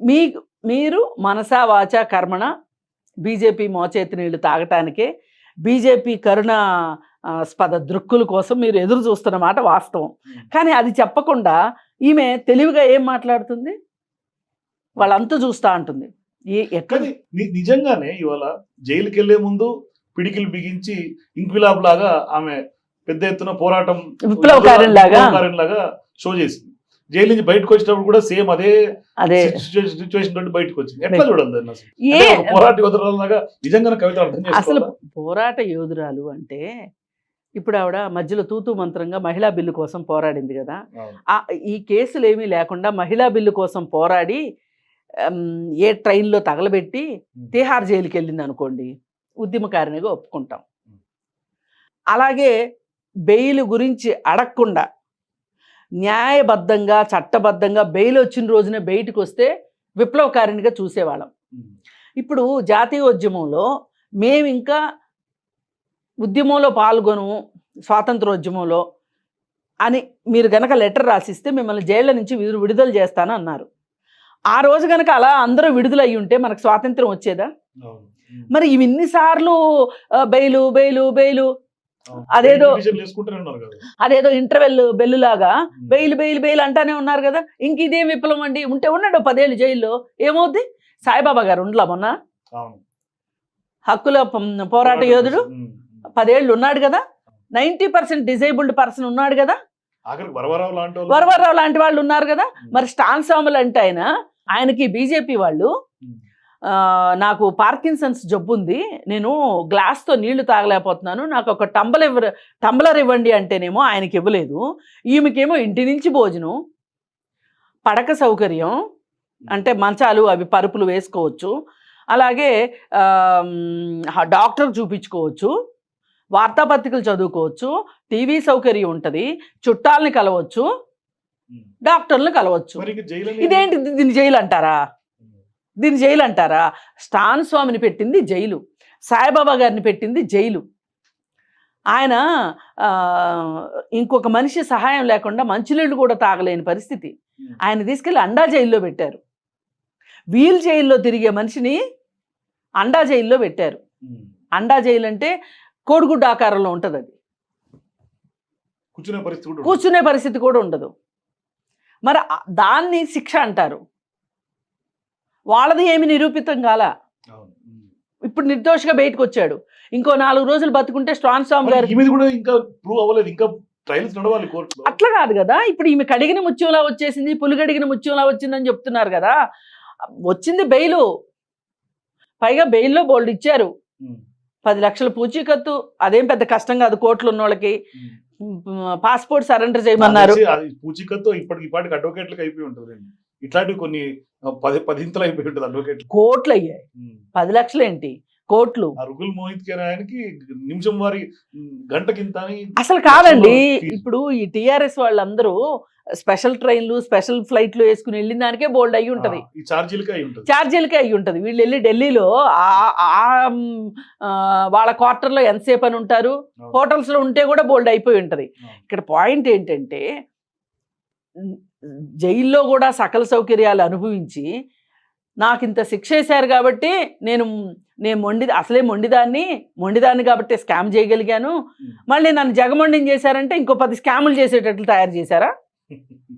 మీ మీరు మనసా వాచా కర్మణ బీజేపీ మోచేతి నీళ్ళు తాగటానికే బీజేపీ కరుణ స్పద దృక్కుల కోసం మీరు ఎదురు చూస్తున్న మాట వాస్తవం. కానీ అది చెప్పకుండా ఈమె తెలివిగా ఏం మాట్లాడుతుంది? వాళ్ళంతా చూస్తా ని- నిజంగానే ఇవాళ జైలుకి వెళ్ళే ముందు పిడికిలు బిగించి ఇంక్విలాబ్ లాగా ఆమె పెద్ద ఎత్తున పోరాటం షో చేసింది. జైలు నుంచి బయటకు వచ్చేటప్పుడు కూడా సేమ్ అదే అదే. సిచ్యువేషన్ తోటి బయటకు వచ్చింది. ఎట్లా చూడాలి పోరాట యోధురాలాగా నిజంగానే కవిత అర్థం అసలు? పోరాట యోధురాలు అంటే ఇప్పుడు ఆవిడ మధ్యలో తూతూ మంత్రంగా మహిళా బిల్లు కోసం పోరాడింది కదా. ఈ కేసులు ఏమీ లేకుండా మహిళా బిల్లు కోసం పోరాడి ఏ ట్రైన్లో తగలబెట్టి తిహార్ జైలుకి వెళ్ళింది అనుకోండి ఉద్యమకారినిగా ఒప్పుకుంటాం. అలాగే బెయిల్ గురించి అడగకుండా న్యాయబద్ధంగా చట్టబద్ధంగా బెయిల్ వచ్చిన రోజునే బయటకు వస్తే విప్లవకారినిగా చూసేవాళ్ళం. ఇప్పుడు జాతీయ ఉద్యమంలో మేము ఇంకా ఉద్యమంలో పాల్గొనము స్వాతంత్రోద్యమంలో అని మీరు గనక లెటర్ రాసిస్తే మిమ్మల్ని జైళ్ళ నుంచి విడు- విడుదల చేస్తాను అన్నారు ఆ రోజు గనక అలా అందరూ విడుదల అయ్యి ఉంటే మనకు స్వాతంత్రం వచ్చేదా. మరి ఇవి ఇన్నిసార్లు బెయిలు బెయిలు బెయిలు. అదేదో- అదేదో ఇంటర్వెల్ బెల్లులాగా. బెయిల్ బెయిల్ బెయిల్ అంటానే ఉన్నారు కదా. ఇంక ఇదేం విప్లవం అండి? ఉంటే ఉన్నాడు పదేళ్ళు జైల్లో. ఏమవుద్ది? సాయిబాబా గారు ఉండలా మొన్న. హక్కుల పోరాట యోధుడు. పదేళ్ళు ఉన్నాడు కదా. నైంటీ పర్సెంట్ డిజేబుల్డ్ పర్సన్ ఉన్నాడు కదా. వరవరరావు లాంటి వాళ్ళు. ఉన్నారు కదా. మరి స్టాన్ సాములు అంటే ఆయన ఆయనకి బీజేపీ వాళ్ళు నాకు పార్కిన్సన్స్ జబ్బు ఉంది నేను గ్లాస్తో నీళ్ళు తాగలేకపోతున్నాను. నాకు ఒక టంబల్ ఇవ్వ టంబలర్ ఇవ్వండి అంటేనేమో ఆయనకి ఇవ్వలేదు. ఈమెకేమో ఇంటి నుంచి భోజనం పడక సౌకర్యం అంటే మంచాలు అవి పరుపులు వేసుకోవచ్చు. అలాగే డాక్టర్ చూపించుకోవచ్చు. వార్తాపత్రికలు చదువుకోవచ్చు. టీవీ సౌకర్యం ఉంటుంది. చుట్టాలని కలవచ్చు. ఉమ్. డాక్టర్లను కలవచ్చు. ఇదేంటి దీన్ని జైలు అంటారా. దీన్ని జైలు అంటారా స్టాన్ స్వామిని పెట్టింది జైలు. సాయిబాబా గారిని పెట్టింది జైలు. ఆయన ఇంకొక మనిషి సహాయం లేకుండా మంచినీళ్ళు కూడా తాగలేని పరిస్థితి. ఆయన తీసుకెళ్ళి అండా జైల్లో పెట్టారు. వీల్ జైల్లో తిరిగే మనిషిని అండా జైల్లో పెట్టారు. అండా జైలు అంటే కోడిగుడ్డు ఆకారంలో ఉంటుంది అది. కూర్చునే పరిస్థితి. కూర్చునే పరిస్థితి కూడా ఉండదు. మరి దాన్ని శిక్ష అంటారు. వాళ్ళది ఏమి నిరూపితం కాలా. ఇప్పుడు నిర్దోషిగా బయటకు వచ్చాడు ఇంకో నాలుగు రోజులు బతుకుంటే స్ట్రాన్ స్వామి గారు కూడా ఇంకా ప్రూవ్ అవ్వలేదు. ఇంకా ట్రయల్స్ నడవాలి కోర్టులో. అట్లా కాదు కదా. ఇప్పుడు ఈమె కడిగిన ముత్యంలా వచ్చేసింది పులిగడిగిన ముత్యంలా వచ్చిందని చెప్తున్నారు కదా. వచ్చింది బెయిలు. పైగా బెయిల్లో బోల్డ్ ఇచ్చారు. పది లక్షల పూచీకత్తు. అదేం పెద్ద కష్టం కాదు కోట్లు ఉన్న వాళ్ళకి పాస్పోర్ట్ సరెండర్ చేయమన్నారు. నాకు తెలిసి అది పూచికతో ఇప్పటికి ఇప్పటికి అడ్వకేట్లకు అయిపోయి ఉంటుంది. ఇట్లాంటివి కొన్ని పది పదింతలు అయిపోయి ఉంటుంది అడ్వకేట్ కోట్లు అయ్యాయి పది లక్షలు ఏంటి కోట్లు. రుగుల్ మోహిత్కి ఆయనకి నిమిషం వారి గంటకింత అని అసలు కాదండి. ఇప్పుడు ఈ టిఆర్ఎస్ వాళ్ళందరూ స్పెషల్ ట్రైన్లు స్పెషల్ ఫ్లైట్లు వేసుకుని వెళ్ళిన దానికే బోల్డ్ అయ్యి ఉంటది. ఛార్జీలకి అయి ఉంటుంది. ఛార్జీలకే అయ్యి ఉంటది. వీళ్ళు వెళ్ళి ఢిల్లీలో వాళ్ళ క్వార్టర్లో ఎంతసేపు అని ఉంటారు? అవును. హోటల్స్లో ఉంటే కూడా బోల్డ్ అయిపోయి ఉంటది. ఇక్కడ పాయింట్ ఏంటంటే జైల్లో కూడా సకల సౌకర్యాలు అనుభవించి నాకు ఇంత శిక్ష వేశారు కాబట్టి నేను నేను మొండి అసలే మొండిదాన్ని మొండిదాన్ని కాబట్టి స్కామ్ చేయగలిగాను. మళ్ళీ నన్ను జగమొండిని చేశారంటే ఇంకో పది స్కాములు చేసేటట్లు తయారు చేశారా